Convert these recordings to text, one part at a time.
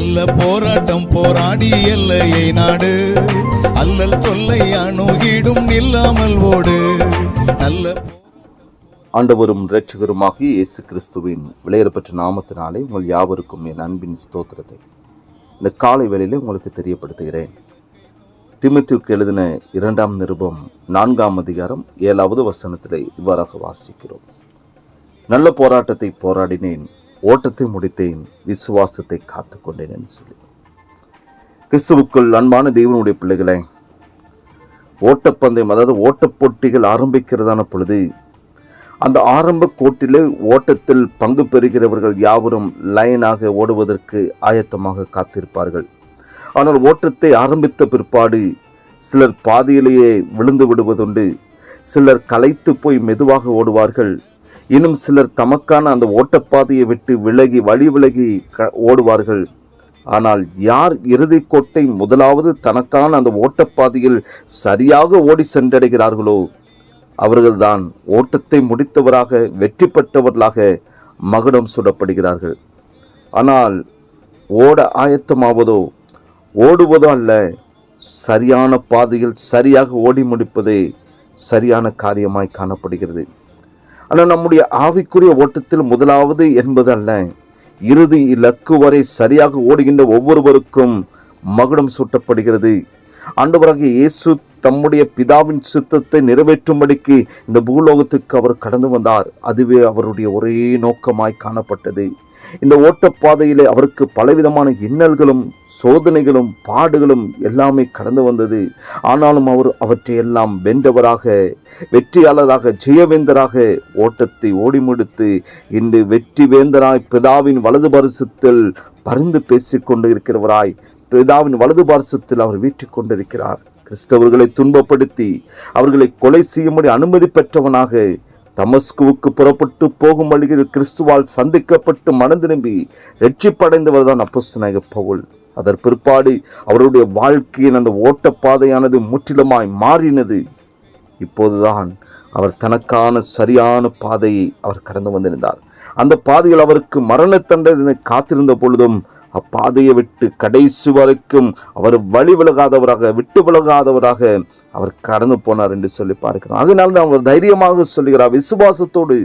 நல்ல போராட்டம் போராடி எல்லையை நாடு. அல்லல் தொல்லை அணுகிடும் நில்லாமல் ஓடு. நல்ல ஆண்டவரும் இரட்சகருமாகிய இயேசு கிறிஸ்துவின் விளையரப்பற்ற நாமத்தினாலே உங்கள் யாவருக்கும் என் அன்பின் ஸ்தோத்திரத்தை இந்த காலை வேளையில் உங்களுக்கு தெரியப்படுத்துகிறேன். திமுத்துக்கு எழுதின இரண்டாம் நிருபம் நான்காம் அதிகாரம் ஏழாவது வசனத்திலே இவ்வாறாக வாசிக்கிறோம். நல்ல போராட்டத்தை போராடினேன். ஓட்டத்தை முடித்தேன் விசுவாசத்தை காத்துக்கொண்டேன் என்று சொல்லி. கிறிஸ்துவுக்குள் அன்பான தெய்வனுடைய பிள்ளைகளே ஓட்டப்பந்தயம் அதாவது ஓட்டப்போட்டிகள் ஆரம்பிக்கிறதான பொழுது அந்த ஆரம்ப கோட்டிலே ஓட்டத்தில் பங்கு பெறுகிறவர்கள் யாவரும் லைனாக ஓடுவதற்கு ஆயத்தமாக காத்திருப்பார்கள். ஆனால் ஓட்டத்தை ஆரம்பித்த பிற்பாடு சிலர் பாதியிலேயே விழுந்து விடுவதுண்டு சிலர் களைத்து போய் மெதுவாக ஓடுவார்கள் இன்னும் சிலர் தமக்கான அந்த ஓட்டப்பாதையை விட்டு விலகி வழி விலகி க- ஓடுவார்கள். ஆனால் யார் இறுதி கோட்டை முதலாவது தனக்கான அந்த ஓட்டப்பாதையில் சரியாக ஓடி சென்றடைகிறார்களோ அவர்கள்தான் ஓட்டத்தை முடித்தவராக வெற்றி பெற்றவர்களாக மகுடம் சுடப்படுகிறார்கள். ஆனால் ஓட ஆயத்தமாவதோ ஓடுவதோ அல்ல சரியான பாதையில் சரியாக ஓடி முடிப்பதே சரியான காரியமாய் காணப்படுகிறது. ஆனால் நம்முடைய ஆவிக்குரிய ஓட்டத்தில் முதலாவது என்பது அல்ல இறுதி இலக்கு வரை சரியாக ஓடுகின்ற ஒவ்வொருவருக்கும் மகுடம் சூட்டப்படுகிறது. ஆண்டவராக இயேசு தம்முடைய பிதாவின் சித்தத்தை நிறைவேற்றும்படிக்கு இந்த பூலோகத்துக்கு அவர் கடந்து வந்தார். அதுவே அவருடைய ஒரே நோக்கமாய் காணப்பட்டது. இந்த ஓட்டப்பாதையிலே அவருக்கு பலவிதமான இன்னல்களும் சோதனைகளும் பாடுகளும் எல்லாமே கடந்து வந்தது. ஆனாலும் அவர் அவற்றையெல்லாம் வென்றவராக வெற்றியாளராக ஜெயவேந்தராக ஓட்டத்தை ஓடி முடித்து இன்று வெற்றி வேந்தராய் பிதாவின் வலது பரிசத்தில் பரிந்து பேசிக்கொண்டு இருக்கிறவராய் பிதாவின் வலது பாரசத்தில் அவர் வீட்டிக் கொண்டிருக்கிறார். கிறிஸ்தவர்களை துன்பப்படுத்தி அவர்களை கொலை செய்யும்படி அனுமதி பெற்றவனாக தமஸ்குவுக்கு புறப்பட்டு போகும் வழியில் கிறிஸ்துவால் சந்திக்கப்பட்டு மனம் திரும்பி ரட்சிப்படைந்தவர் தான் நாயக பவுல். அதன் பிற்பாடு அவருடைய வாழ்க்கையின் அந்த ஓட்டப்பாதையானது முற்றிலுமாய் மாறினது. இப்போதுதான் அவர் தனக்கான சரியான பாதையை அவர் கடந்து வந்திருந்தார். அந்த பாதையில் அவருக்கு மரண தண்டனை காத்திருந்த பொழுதும் அப்பாதையை விட்டு கடைசி வரைக்கும் அவர் வழி விலகாதவராக விட்டு விலகாதவராக அவர் கடந்து போனார் என்று சொல்லி பார்க்கிறோம். அதனால தான் அவர் தைரியமாக சொல்லுகிறார் விசுவாசத்தோடு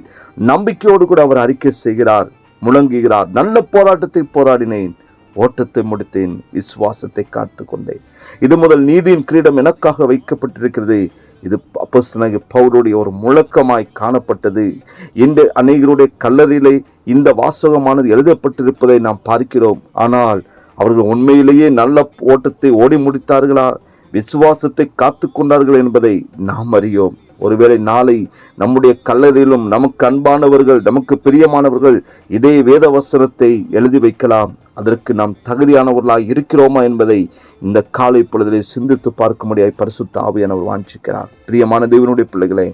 நம்பிக்கையோடு கூட அவர் அறிக்கை செய்கிறார் முழங்குகிறார். நல்ல போராட்டத்தை போராடினேன் ஓட்டத்தை முடித்தேன் விசுவாசத்தை காத்து கொண்டேன் இது முதல் நீதியின் கிரீடம் எனக்காக வைக்கப்பட்டிருக்கிறது. இது அப்போஸ்தலனாகிய பவுலுடைய ஒரு முழக்கமாய் காணப்பட்டது. என்று அநேகருடைய கல்லறையிலே இந்த வாசகமானது எழுதப்பட்டிருப்பதை நாம் பார்க்கிறோம். ஆனால் அவர்கள் உண்மையிலேயே நல்ல ஓட்டத்தை ஓடி முடித்தார்களா? விசுவாசத்தை காத்து கொண்டார்கள் என்பதை நாம் அறியோம். ஒருவேளை நாளை நம்முடைய கல்லறையிலும் நமக்கு அன்பானவர்கள் நமக்கு பிரியமானவர்கள் இதே வேத வசனத்தை எழுதி வைக்கலாம். அதற்கு நாம் தகுதியானவர்களாக இருக்கிறோமா என்பதை இந்த காலை பொழுதிலே சிந்தித்து பார்க்கும்படியாய் பரிசுத்த ஆவியானவர் வாஞ்சிக்கிறார். பிரியமான தேவனுடைய பிள்ளைகளே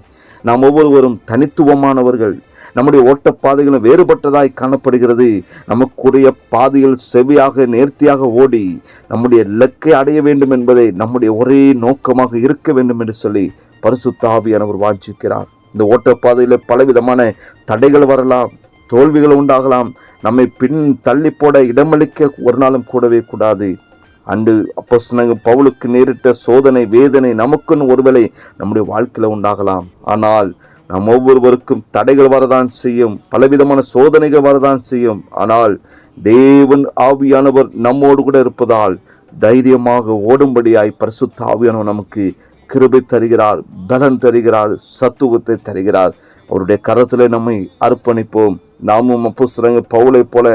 நாம் ஒவ்வொருவரும் தனித்துவமானவர்கள். நம்முடைய ஓட்டப்பாதைகளும் வேறுபட்டதாய் காணப்படுகிறது. நமக்குடைய பாதைகள் செவியாக நேர்த்தியாக ஓடி நம்முடைய இலக்கை அடைய வேண்டும் என்பதை நம்முடைய ஒரே நோக்கமாக இருக்க வேண்டும் என்று சொல்லி பரிசுத்தாவியானவர் வாஞ்சிக்கிறார். இந்த ஓட்டப்பாதையில் பலவிதமான தடைகள் வரலாம். தோல்விகள் உண்டாகலாம். நம்மை பின் தள்ளி போட இடமளிக்க ஒரு நாளும் கூடவே கூடாது. அன்று அப்போ பவுலுக்கு நேரிட்ட சோதனை வேதனை நமக்குன்னு ஒருவேளை நம்முடைய வாழ்க்கையில் உண்டாகலாம். ஆனால் நாம் ஒவ்வொருவருக்கும் தடைகள் வரதான் செய்யும். பலவிதமான சோதனைகள் வரதான் செய்யும். ஆனால் தேவன் ஆவியானவர் நம்மோடு கூட இருப்பதால் தைரியமாக ஓடும்படியாய் பரிசுத்த ஆவியானவர் நமக்கு கிருபை தருகிறார் பலன் தருகிறார் சத்துவத்தை தருகிறார். அவருடைய கரத்தில் நம்மை அர்ப்பணிப்போம். நாமும் அப்போஸ்தலங்க பவுலை போல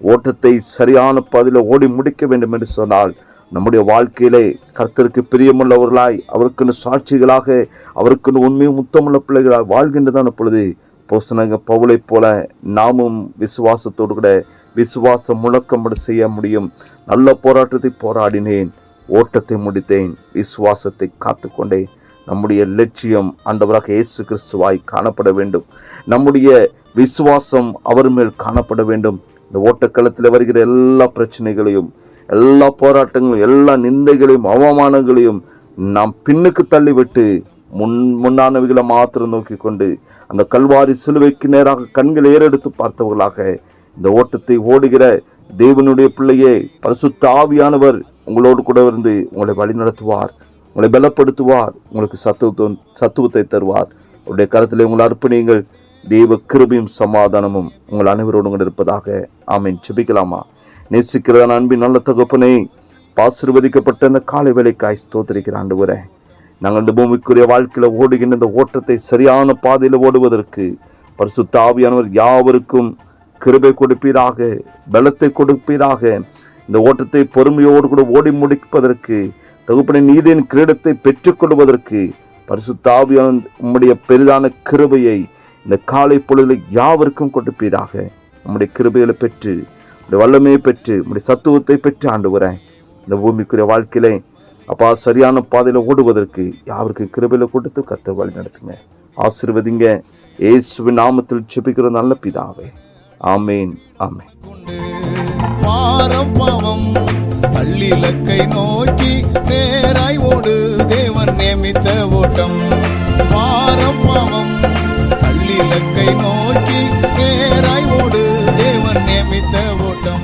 ஓட்டத்தை சரியான பாதையில் ஓடி முடிக்க வேண்டும் என்று சொன்னால் நம்முடைய வாழ்க்கையிலே கர்த்தருக்கு பிரியமுள்ளவர்களாய் அவருக்குன்னு சாட்சிகளாக அவருக்குன்னு உண்மையும் முத்தமுள்ள பிள்ளைகளாய் வாழ்கின்றதான பொழுது போசனங்க பவுளை போல நாமும் விசுவாசத்தோடு கூட விசுவாசம் முழக்கம்படி செய்ய முடியும். நல்ல போராட்டத்தை போராடினேன் ஓட்டத்தை முடித்தேன் விசுவாசத்தை காத்துக்கொண்டேன். நம்முடைய லட்சியம் ஆண்டவராக இயேசு கிறிஸ்துவாய் காணப்பட வேண்டும். நம்முடைய விசுவாசம் அவர் மேல் காணப்பட வேண்டும். இந்த ஓட்டக்களத்தில் வருகிற எல்லா பிரச்சனைகளையும் எல்லா போராட்டங்களும் எல்லா நிந்தைகளையும் அவமானங்களையும் நாம் பின்னுக்கு தள்ளிவிட்டு முன் முன்னானவைகளை மாத்திரம் நோக்கி கொண்டு அந்த கல்வாரி சிலுவைக்கு நேராக கண்களை ஏறெடுத்து பார்த்தவர்களாக இந்த ஓட்டத்தை ஓடுகிற தேவனுடைய பிள்ளையே பரிசுத்த ஆவியானவர் உங்களோடு கூட இருந்து உங்களை வழிநடத்துவார். உங்களை பலப்படுத்துவார். உங்களுக்கு சத்துவத்துவம் சத்துவத்தை தருவார். அவருடைய கருத்தில் உங்களை அர்ப்பணியுங்கள். தெய்வ கிருபியும் சமாதானமும் உங்கள் அனைவரோடு கூட இருப்பதாக ஆமீன். செபிக்கலாமா நேசிக்கிறதான அன்பின் நல்ல தகப்பனே பாசிர்வதிக்கப்பட்ட இந்த காலை வேலைக்காய் ஸ்தோத்திரிக்கிற ஆண்டு நாங்கள் இந்த பூமிக்குரிய வாழ்க்கையில் ஓடுகின்ற இந்த ஓட்டத்தை சரியான பாதையில் ஓடுவதற்கு பரிசு தாவியானவர் யாவருக்கும் கிருபை கொடுப்பீராக பலத்தை கொடுப்பீராக இந்த ஓட்டத்தை பொறுமையோடு கூட ஓடி முடிப்பதற்கு தகுப்பனை நீதியின் கிரீடத்தை பெற்றுக்கொள்வதற்கு பரிசுத்தாவியான உம்முடைய பெரிதான கிருபையை இந்த காலை பொழுதில் யாவருக்கும் கொடுப்பீராக. உம்முடைய கிருபைகளை பெற்று உடைய வல்லமையை பெற்று உடைய சத்துவத்தை பெற்று ஆண்டு வரேன் இந்த பூமிக்குரிய வாழ்க்கையிலே அப்பா சரியான பாதையில் ஓடுவதற்கு யாருக்கும் கிருபையில் கொடுத்து கத்த வழி நடத்துங்க. ஆசீர்வதிங்க. இயேசுவின் நாமத்தில் செபிக்கிற நல்ல பிதாவே. ஆமேன் ஆமேன். பாரம் பாவம். பள்ளிலக்கை நோக்கி நேராய் ஓடு. தேவன் நியமித்த ஓட்டம் பாரம் பாவம். பள்ளிலக்கை நோக்கி நேராய் ஓடு. தேவன் நியமித்த ஓட்டம்